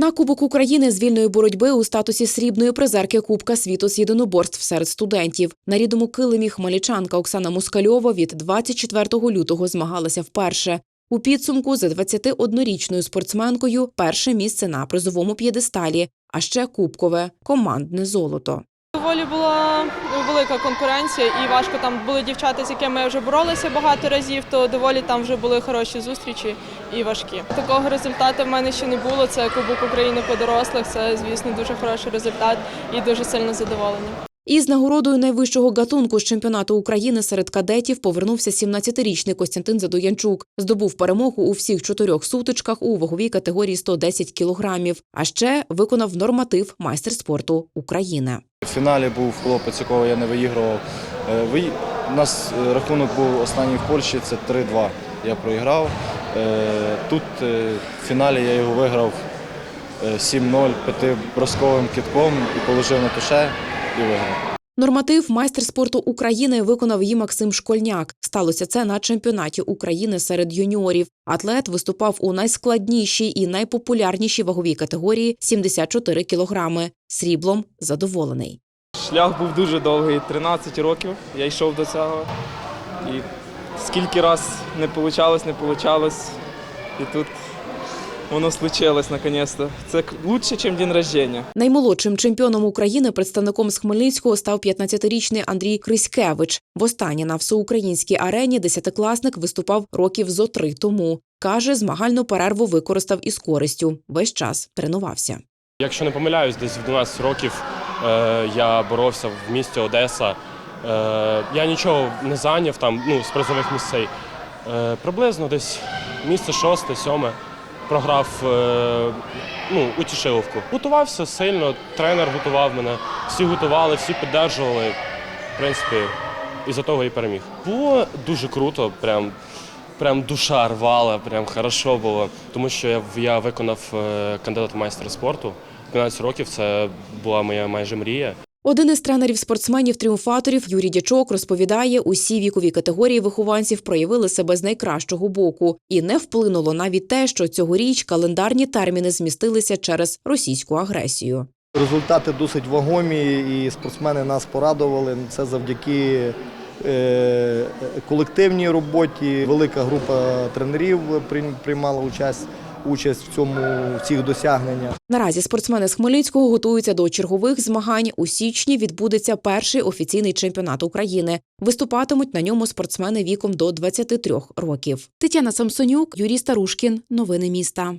На Кубок України з вільної боротьби у статусі срібної призерки Кубка світу з єдиноборств серед студентів. На рідному килимі хмельничанка Оксана Москальова від 24 лютого змагалася вперше. У підсумку за 21-річною спортсменкою перше місце на призовому п'єдесталі, а ще кубкове командне золото. Доволі була велика конкуренція, і важко там були дівчата, з якими я вже боролася багато разів, то доволі там вже були хороші зустрічі і важкі. Такого результату в мене ще не було. Це Кубок України по дорослих. Це, звісно, дуже хороший результат і дуже сильно задоволені. Із нагородою найвищого гатунку з чемпіонату України серед кадетів повернувся 17-річний Костянтин Задоянчук. Здобув перемогу у всіх чотирьох сутичках у ваговій категорії 110 кілограмів. А ще виконав норматив майстер спорту України. В фіналі був хлопець, якого я не виігрував. Е, ви- У нас е, рахунок був останній в Польщі, це 3-2. Я проіграв. Е, Тут е, в фіналі я його виграв е, 7-0 п'ятибросковим китком і положив на туше і виграв. Норматив майстер спорту України виконав і Максим Школьняк. Сталося це на чемпіонаті України серед юніорів. Атлет виступав у найскладнішій і найпопулярнішій ваговій категорії 74 кілограми. Сріблом задоволений. Шлях був дуже довгий, 13 років я йшов до цього. І скільки раз не вийшло, не вийшло. І тут воно случилось наконець-то. Це лучше, ніж день рождения. Наймолодшим чемпіоном України представником з Хмельницького став 15-річний Андрій Криськевич. Востаннє на всеукраїнській арені десятикласник виступав років зо три тому. Каже, змагальну перерву використав із користю. Весь час тренувався. Якщо не помиляюсь, десь в 12 років е, я боровся в місті Одеса. Е, я нічого не зайняв там ну, з призових місцей. Е, приблизно десь місце шосте, сьоме. Програв е, ну, у Тішиловку. Готувався сильно, тренер готував мене, всі готували, всі піддержували. В принципі, із-за того і переміг. Було дуже круто, прям, прям душа рвала, прям хорошо було. Тому що я, я виконав е, кандидат в майстра спорту. 15 років це була моя майже мрія. Один із тренерів спортсменів-тріумфаторів Юрій Дячок розповідає, усі вікові категорії вихованців проявили себе з найкращого боку, і не вплинуло навіть те, що цьогоріч календарні терміни змістилися через російську агресію. Результати досить вагомі, і спортсмени нас порадували. Це завдяки е, колективній роботі. Велика група тренерів приймала участь, участь в цьому в цих досягненнях. Наразі спортсмени з Хмельницького готуються до чергових змагань. У січні відбудеться перший офіційний чемпіонат України. Виступатимуть на ньому спортсмени віком до 23 років. Тетяна Самсонюк, Юрій Старушкін. Новини міста.